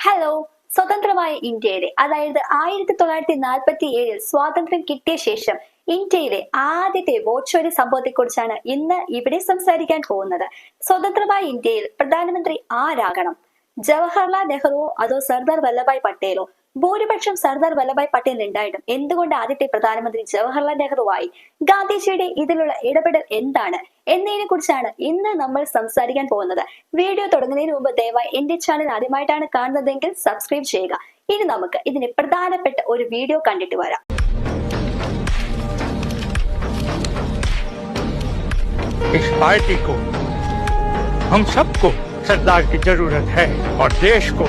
Hello സ്വതന്ത്രമായ ഇന്ത്യയിലെ അതായത് ആയിരത്തി തൊള്ളായിരത്തി നാൽപ്പത്തി ഏഴിൽ സ്വാതന്ത്ര്യം കിട്ടിയ ശേഷം ഇന്ത്യയിലെ ആദ്യത്തെ വോട്ട്ഷോയുടെ സംഭവത്തെ കുറിച്ചാണ് ഇന്ന് ഇവിടെ സംസാരിക്കാൻ പോകുന്നത്. സ്വതന്ത്രമായ ഇന്ത്യയിൽ പ്രധാനമന്ത്രി ആരാകണം? ജവഹർലാൽ നെഹ്റുവോ അതോ സർദാർ വല്ലഭായ് പട്ടേലോ? ഭൂരിപക്ഷം സർദാർ വല്ലഭായ് പട്ടേൽ ഉണ്ടായിട്ടും എന്തുകൊണ്ട് ആദ്യത്തെ പ്രധാനമന്ത്രി ജവഹർലാൽ നെഹ്റുവായി ഗാന്ധിജിയുടെ ഇതിലുള്ള ഇടപെടൽ എന്താണ് എന്നതിനെ കുറിച്ചാണ് ഇന്ന് നമ്മൾ സംസാരിക്കാൻ പോകുന്നത് വീഡിയോ തുടങ്ങുന്നതിന് മുമ്പ് ദയവായി എന്റെ ചാനൽ ആദ്യമായിട്ടാണ് കാണുന്നതെങ്കിൽ സബ്സ്ക്രൈബ് ചെയ്യുക ഇനി നമുക്ക് ഇതിന് പ്രധാനപ്പെട്ട ഒരു വീഡിയോ കണ്ടിട്ട് വരാം इस पार्टी को हम सबको सरदार की जरूरत है और देश को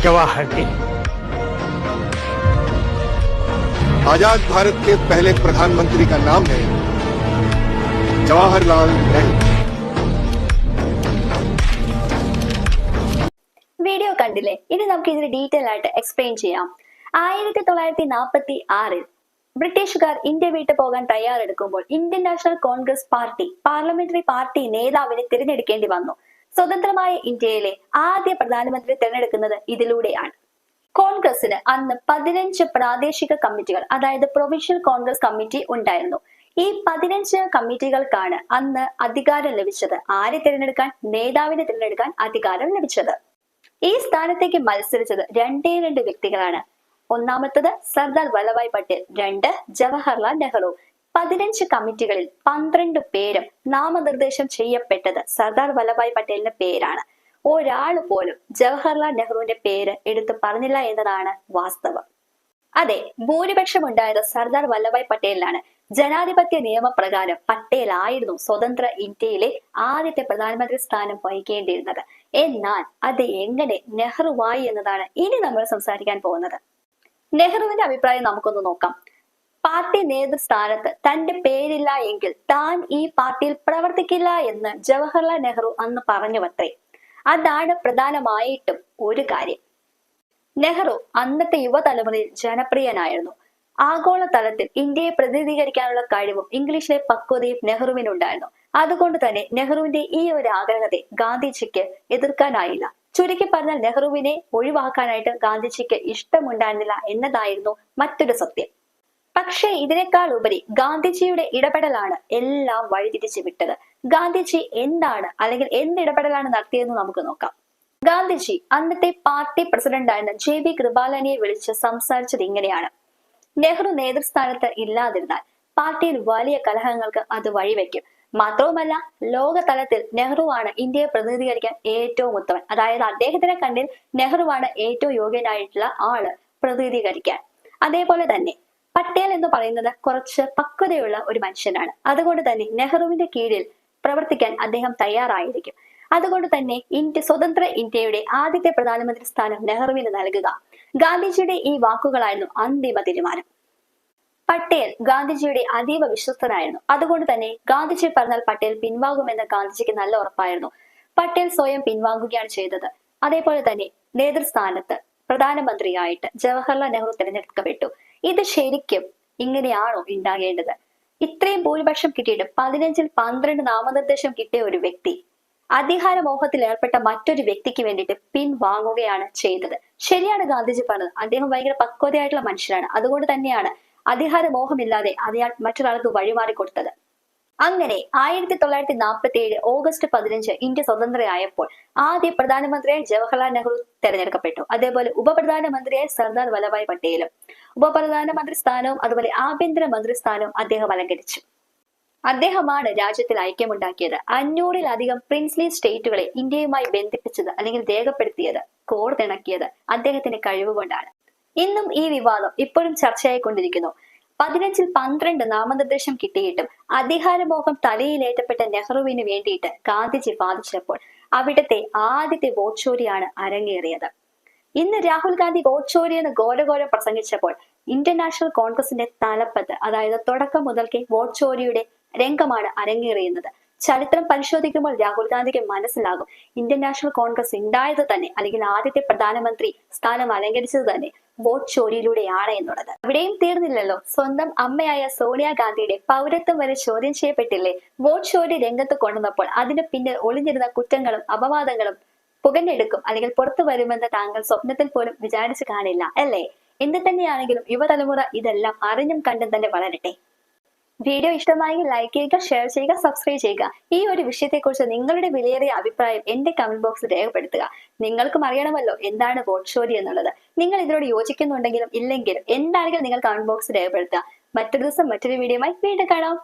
जवाहर की आजाद भारत के पहले प्रधानमंत्री का नाम है जवाहरलाल नेहरू വീഡിയോ കണ്ടില്ലേ ഇനി നമുക്ക് ഇതിന് ഡീറ്റെയിൽ ആയിട്ട് എക്സ്പ്ലെയിൻ ചെയ്യാം ആയിരത്തി തൊള്ളായിരത്തി നാൽപ്പത്തി ആറിൽ ബ്രിട്ടീഷുകാർ ഇന്ത്യ വിട്ടു പോകാൻ തയ്യാറെടുക്കുമ്പോൾ Indian national Congress party parliamentary party നേതാവിനെ തിരഞ്ഞെടുക്കേണ്ടി വന്നു സ്വതന്ത്രമായ ഇന്ത്യയിലെ ആദ്യ പ്രധാനമന്ത്രി തിരഞ്ഞെടുക്കുന്നത് ഇതിലൂടെയാണ്. കോൺഗ്രസിന് അന്ന് പതിനഞ്ച് പ്രാദേശിക കമ്മിറ്റികൾ അതായത് പ്രൊവിൻഷ്യൽ കോൺഗ്രസ് കമ്മിറ്റി ഉണ്ടായിരുന്നു. ഈ പതിനഞ്ച് കമ്മിറ്റികൾക്കാണ് അന്ന് അധികാരം ലഭിച്ചത്. ആരെ തിരഞ്ഞെടുക്കാൻ? നേതാവിനെ തിരഞ്ഞെടുക്കാൻ അധികാരം ലഭിച്ചത്. ഈ സ്ഥാനത്തേക്ക് മത്സരിച്ചത് രണ്ടേ രണ്ട് വ്യക്തികളാണ്. ഒന്നാമത്തത് സർദാർ വല്ലഭായ് പട്ടേൽ രണ്ട് ജവഹർലാൽ നെഹ്റു. പതിനഞ്ച് കമ്മിറ്റികളിൽ പന്ത്രണ്ട് പേരും നാമനിർദ്ദേശം ചെയ്യപ്പെട്ടത് സർദാർ വല്ലഭായ് പട്ടേലിന്റെ പേരാണ്. ഒരാൾ പോലും ജവഹർലാൽ നെഹ്റുവിന്റെ പേര് എടുത്തു പറഞ്ഞില്ല എന്നതാണ് വാസ്തവം. അതെ ഭൂരിപക്ഷം ഉണ്ടായത് സർദാർ വല്ലഭായ് പട്ടേലിനാണ്. ജനാധിപത്യ നിയമപ്രകാരം പട്ടേൽ ആയിരുന്നു സ്വതന്ത്ര ഇന്ത്യയിലെ ആദ്യത്തെ പ്രധാനമന്ത്രി സ്ഥാനം വഹിക്കേണ്ടിയിരുന്നത്. എന്നാൽ അത് എങ്ങനെ നെഹ്റുവായി എന്നതാണ് ഇനി നമ്മൾ സംസാരിക്കാൻ പോകുന്നത്. നെഹ്റുവിന്റെ അഭിപ്രായം നമുക്കൊന്ന് നോക്കാം. പാർട്ടി നേതൃസ്ഥാനത്ത് തന്റെ പേരില്ല എങ്കിൽ താൻ ഈ പാർട്ടിയിൽ പ്രവർത്തിക്കില്ല എന്ന് ജവഹർലാൽ നെഹ്റു അന്ന് പറഞ്ഞുവത്രേ. അതാണ് പ്രധാനമായിട്ടും ഒരു കാര്യം. നെഹ്റു അന്നത്തെ യുവതലമുറയിൽ ജനപ്രിയനായിരുന്നു. ആഗോളതലത്തിൽ ഇന്ത്യയെ പ്രതിനിധീകരിക്കാനുള്ള കഴിവും ഇംഗ്ലീഷിലെ പക്വതയും നെഹ്റുവിനുണ്ടായിരുന്നു. അതുകൊണ്ട് തന്നെ നെഹ്റുവിന്റെ ഈ ഒരു ആഗ്രഹത്തെ ഗാന്ധിജിക്ക് എതിർക്കാനായില്ല. ചുരുക്കി പറഞ്ഞാൽ നെഹ്റുവിനെ ഒഴിവാക്കാനായിട്ട് ഗാന്ധിജിക്ക് ഇഷ്ടമുണ്ടായിരുന്നില്ല എന്നതായിരുന്നു മറ്റൊരു സത്യം. പക്ഷേ ഇതിനേക്കാൾ ഉപരി ഗാന്ധിജിയുടെ ഇടപെടലാണ് എല്ലാം വഴിതിരിച്ചു വിട്ടത്. ഗാന്ധിജി എന്താണ് അല്ലെങ്കിൽ എന്ത് ഇടപെടലാണ് നടത്തിയതെന്ന് നമുക്ക് നോക്കാം. ഗാന്ധിജി അന്നത്തെ പാർട്ടി പ്രസിഡന്റായിരുന്ന ജെ ബി കൃപാലനിയെ വിളിച്ച് സംസാരിച്ചത് ഇങ്ങനെയാണ്. നെഹ്റു നേതൃസ്ഥാനത്ത് ഇല്ലാതിരുന്നാൽ പാർട്ടിയിൽ വലിയ കലഹങ്ങൾക്ക് അത് വഴിവെക്കും. മാത്രവുമല്ല ലോകതലത്തിൽ നെഹ്റുവാണ് ഇന്ത്യയെ പ്രതിനിധീകരിക്കാൻ ഏറ്റവും ഉത്തമൻ. അതായത് അദ്ദേഹത്തിനെ കണ്ടിൽ നെഹ്റുവാണ് ഏറ്റവും യോഗ്യനായിട്ടുള്ള ആൾ പ്രതിനിധീകരിക്കാൻ. അതേപോലെ തന്നെ പട്ടേൽ എന്ന് പറയുന്നത് കുറച്ച് പക്വതയുള്ള ഒരു മനുഷ്യനാണ്. അതുകൊണ്ട് തന്നെ നെഹ്റുവിന്റെ കീഴിൽ പ്രവർത്തിക്കാൻ അദ്ദേഹം തയ്യാറായിരിക്കും. അതുകൊണ്ട് തന്നെ ഇന്ത്യ സ്വതന്ത്ര ഇന്ത്യയുടെ ആദ്യത്തെ പ്രധാനമന്ത്രി സ്ഥാനം നെഹ്റുവിന് നൽകുക. ഗാന്ധിജിയുടെ ഈ വാക്കുകളായിരുന്നു അന്തിമ തീരുമാനം. പട്ടേൽ ഗാന്ധിജിയുടെ അതീവ വിശ്വസ്തനായിരുന്നു. അതുകൊണ്ട് തന്നെ ഗാന്ധിജി പറഞ്ഞാൽ പട്ടേൽ പിൻവാങ്ങുമെന്ന് ഗാന്ധിജിക്ക് നല്ല ഉറപ്പായിരുന്നു. പട്ടേൽ സ്വയം പിൻവാങ്ങുകയാണ് ചെയ്തത്. അതേപോലെ തന്നെ നേതൃസ്ഥാനത്ത് പ്രധാനമന്ത്രിയായിട്ട് ജവഹർലാൽ നെഹ്റു തിരഞ്ഞെടുക്കപ്പെട്ടു. ഇത് ശരിക്കും ഇങ്ങനെയാണോ ഉണ്ടാകേണ്ടത്? ഇത്രയും ഭൂരിപക്ഷം കിട്ടിയിട്ട് പതിനഞ്ചിൽ പന്ത്രണ്ട് നാമനിർദ്ദേശം കിട്ടിയ ഒരു വ്യക്തി അധികാര മോഹത്തിൽ ഏർപ്പെട്ട മറ്റൊരു വ്യക്തിക്ക് വേണ്ടിയിട്ട് പിൻവാങ്ങുകയാണ് ചെയ്തത്. ശരിയാണ് ഗാന്ധിജി പറഞ്ഞത്. അദ്ദേഹം ഭയങ്കര പക്വതയായിട്ടുള്ള മനുഷ്യനാണ്. അതുകൊണ്ട് തന്നെയാണ് അധികാര മോഹമില്ലാതെ അയാൾ മറ്റൊരാൾക്ക് വഴിമാറി കൊടുത്തത്. അങ്ങനെ ആയിരത്തി തൊള്ളായിരത്തി നാൽപ്പത്തി ഏഴ് ഓഗസ്റ്റ് പതിനഞ്ച് ഇന്ത്യ സ്വതന്ത്രയായപ്പോൾ ആദ്യ പ്രധാനമന്ത്രിയായി ജവഹർലാൽ നെഹ്റു തെരഞ്ഞെടുക്കപ്പെട്ടു. അതേപോലെ ഉപപ്രധാനമന്ത്രിയായി സർദാർ വല്ലഭായ് പട്ടേലും ഉപപ്രധാനമന്ത്രി സ്ഥാനവും അതുപോലെ ആഭ്യന്തര മന്ത്രി സ്ഥാനവും അദ്ദേഹം അലങ്കരിച്ചു. അദ്ദേഹമാണ് രാജ്യത്തിൽ ഐക്യമുണ്ടാക്കിയത്. അഞ്ഞൂറിലധികം പ്രിൻസ്ലി സ്റ്റേറ്റുകളെ ഇന്ത്യയുമായി ബന്ധിപ്പിച്ചത് അല്ലെങ്കിൽ രേഖപ്പെടുത്തിയത് കോർത്തിണക്കിയത് അദ്ദേഹത്തിന്റെ കഴിവ് കൊണ്ടാണ് ഇന്നും ഈ വിവാദം ഇപ്പോഴും ചർച്ചയായിക്കൊണ്ടിരിക്കുന്നു. പതിനഞ്ചിൽ പന്ത്രണ്ട് നാമനിർദ്ദേശം കിട്ടിയിട്ടും അധികാരമോഹം തലയിലേറ്റപ്പെട്ട നെഹ്റുവിന് വേണ്ടിയിട്ട് ഗാന്ധിജി വാദിച്ചപ്പോൾ അവിടുത്തെ ആദ്യത്തെ വോട്ട് ചോരിയാണ് അരങ്ങേറിയത്. ഇന്ന് രാഹുൽ ഗാന്ധി വോട്ട് ചോരി എന്ന് ഘോരഘോരം പ്രസംഗിച്ചപ്പോൾ ഇന്റർനാഷണൽ നാഷണൽ കോൺഗ്രസിന്റെ തലപ്പത്ത് അതായത് തുടക്കം മുതൽക്കേ വോട്ട് ചോരിയുടെ രംഗമാണ് അരങ്ങേറിയുന്നത് ചരിത്രം പരിശോധിക്കുമ്പോൾ രാഹുൽ ഗാന്ധിക്ക് മനസ്സിലാകും. ഇന്ത്യൻ നാഷണൽ കോൺഗ്രസ് ഉണ്ടായത് തന്നെ അല്ലെങ്കിൽ ആദ്യത്തെ പ്രധാനമന്ത്രി സ്ഥാനം അലങ്കരിച്ചത് തന്നെ വോട്ട് ചോരിയിലൂടെയാണ് എന്നുള്ളത്. അവിടെയും തീർന്നില്ലല്ലോ. സ്വന്തം അമ്മയായ സോണിയാഗാന്ധിയുടെ പൗരത്വം വരെ ചോദ്യം ചെയ്യപ്പെട്ടില്ലേ? വോട്ട് ചോരി രംഗത്ത് കൊണ്ടുവന്നപ്പോൾ അതിന് പിന്നിൽ ഒളിഞ്ഞിരുന്ന കുറ്റങ്ങളും അപവാദങ്ങളും പുകഞ്ഞെടുക്കും അല്ലെങ്കിൽ പുറത്തു വരുമെന്ന് താങ്കൾ സ്വപ്നത്തിൽ പോലും വിചാരിച്ചു കാണില്ല അല്ലേ? എന്ത് തന്നെയാണെങ്കിലും യുവതലമുറ ഇതെല്ലാം അറിഞ്ഞും കണ്ടും തന്നെ വളരട്ടെ. വീഡിയോ ഇഷ്ടമായി ലൈക്ക് ചെയ്യുക ഷെയർ ചെയ്യുക സബ്സ്ക്രൈബ് ചെയ്യുക. ഈ ഒരു വിഷയത്തെക്കുറിച്ച് നിങ്ങളുടെ വിലയേറിയ അഭിപ്രായം എന്റെ കമന്റ് ബോക്സിൽ രേഖപ്പെടുത്തുക. നിങ്ങൾക്കും അറിയണമല്ലോ എന്താണ് വോട്ട് എന്നുള്ളത്. നിങ്ങൾ ഇതിനോട് യോജിക്കുന്നുണ്ടെങ്കിലും ഇല്ലെങ്കിലും എന്താണെങ്കിലും നിങ്ങൾ കമന്റ് ബോക്സിൽ രേഖപ്പെടുത്തുക. മറ്റൊരു ദിവസം മറ്റൊരു വീഡിയോയുമായി വീണ്ടും കാണാം.